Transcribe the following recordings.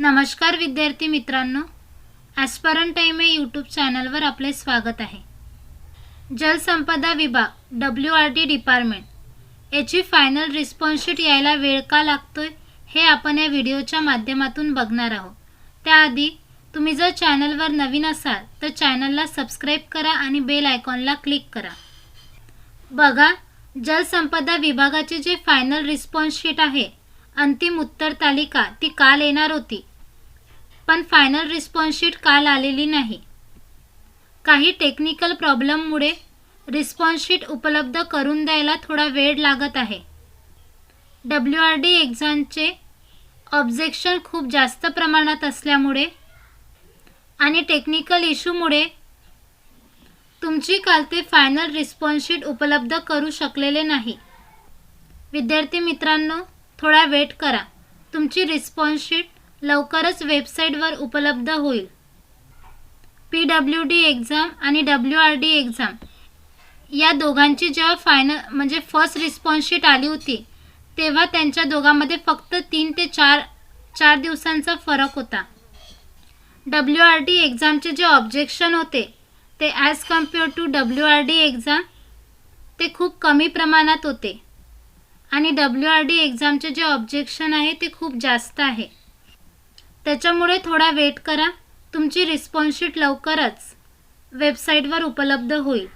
नमस्कार विद्यार्थी मित्रांनो. ॲस्परन टाईम या यूट्यूब चॅनलवर आपले स्वागत आहे. जलसंपदा विभाग डब्ल्यू आर टी डिपार्टमेंट याची फायनल रिस्पॉन्सशीट यायला वेळ का लागतोय हे आपण या व्हिडिओच्या माध्यमातून बघणार आहोत. त्याआधी तुम्ही जर चॅनलवर नवीन असाल तर चॅनलला सबस्क्राईब करा आणि बेल आयकॉनला क्लिक करा. बघा जलसंपदा विभागाचे जे फायनल रिस्पॉन्स शीट आहे अंतिम उत्तर तालिका ती काल येणार होती. पण फायनल रिस्पॉन्स शीट काल आलेली नाही. काही टेक्निकल प्रॉब्लेममुळे रिस्पॉन्स शीट उपलब्ध करून द्यायला थोडा वेळ लागत आहे. डब्ल्यू आर डी एक्झामचे ऑब्जेक्शन खूप जास्त प्रमाणात असल्यामुळे आणि टेक्निकल इश्यूमुळे तुमची काल ते फायनल रिस्पॉन्स शीट उपलब्ध करू शकलेले नाही. विद्यार्थी मित्रांनो थोडा वेट करा. तुमची रिस्पॉन्स शीट लवकरच वेबसाईटवर उपलब्ध होईल. पी डब्ल्यू डी एक्झाम आणि डब्ल्यू आर डी एक्झाम या दोघांची जेव्हा फायनल म्हणजे फर्स्ट रिस्पॉन्स शीट आली होती तेव्हा त्यांच्या दोघांमध्ये फक्त तीन ते चार चार दिवसांचा फरक होता. डब्ल्यू आर डी एक्झामचे जे ऑब्जेक्शन होते ते as compare to W R D exam ते खूप कमी प्रमाणात होते. आणि डब्ल्यू आर डी एक्झामचे जे ऑब्जेक्शन आहे ते खूप जास्त आहे. त्याच्यामुळे थोडा वेट करा. तुमची रिस्पॉन्स शीट लवकरच वेबसाईटवर उपलब्ध होईल.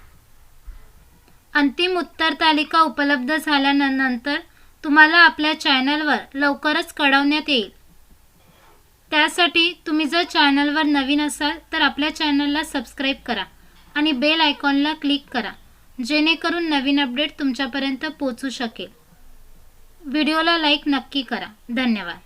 अंतिम उत्तर तालिका उपलब्ध झाल्यानंतर तुम्हाला आपल्या चॅनलवर लवकरच कळवण्यात येईल. त्यासाठी तुम्ही जर चॅनलवर नवीन असाल तर आपल्या चॅनलला सबस्क्राईब करा आणि बेल आयकॉनला क्लिक करा जेणेकरून नवीन अपडेट तुमच्यापर्यंत पोचू शकेल. व्हिडिओला लाईक नक्की करा. धन्यवाद.